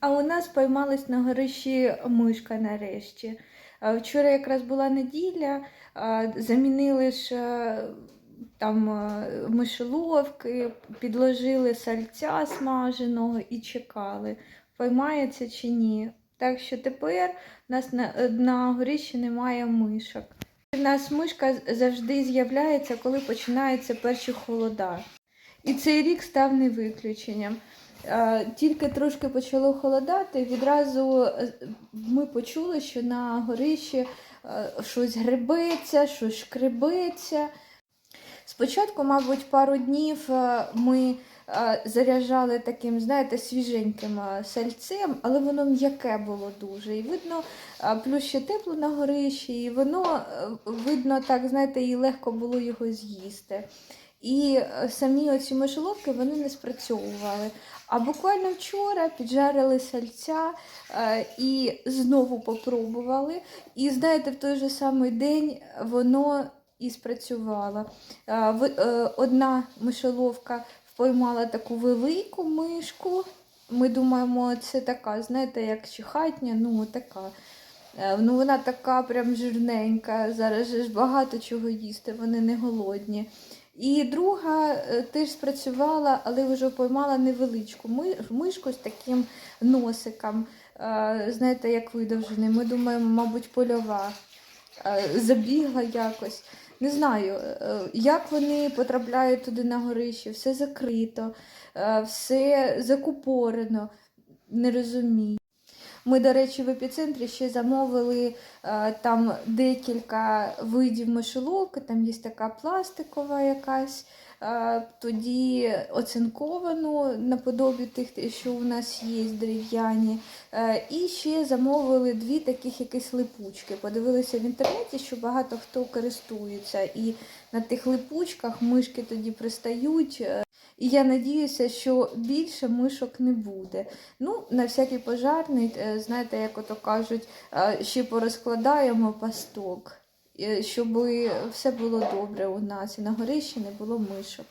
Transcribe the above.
А у нас поймалась на горищі мишка нарешті. Вчора якраз була неділя, замінили ж е, там е, мишеловки, підложили сальця смаженого і чекали, поймається чи ні. Так що тепер у нас на, на горищі немає мишок. У нас мишка завжди з'являється, коли починаються перші холода. І цей рік став не виключенням. Тільки трошки почало холодати, відразу е, ми почули, що на горищі е, щось гребеться, щось шкребеться. Спочатку, мабуть, пару днів е, ми заряджали таким, знаєте, свіженьким сальцем, але воно м'яке було дуже. І видно, плюс ще тепло на горищі, і воно видно так, знаєте, і легко було його з'їсти. І е, самі оці мишоловки вони не спрацьовували. А буквально вчора піджарили сальця е, і знову попробували. І знаєте, в той же самий день воно і спрацювало. Е, Одна мишоловка поймала таку велику мишку. Ми думаємо, це така, знаєте, як чихатня, ну така. Ну, вона така прям жирненька. Зараз же ж багато чого їсти, вони не голодні. І друга е, теж спрацювала, але вже поймала невеличку мишку з таким носиком, е, знаєте, як видовжений. Ми думаємо, мабуть, польова. Е, Забігла якось. Не знаю, як вони потрапляють туди на горище, все закрито, все закупорено, не розумію. Ми, до речі, в епіцентрі ще замовили е, там декілька видів мишеловки, там є така пластикова якась, е, тоді оцинковану наподобі тих, що у нас є дерев'яні. Е, і ще замовили дві таких якісь липучки. Подивилися в інтернеті, що багато хто користується, і на тих липучках мишки тоді пристають. І я надіюся, що більше мишок не буде. Ну, на всякий пожарний, е, знаєте, як ото кажуть, е, ще порозкладаємо пасток, е, щоб все було добре у нас і на горищі не було мишок.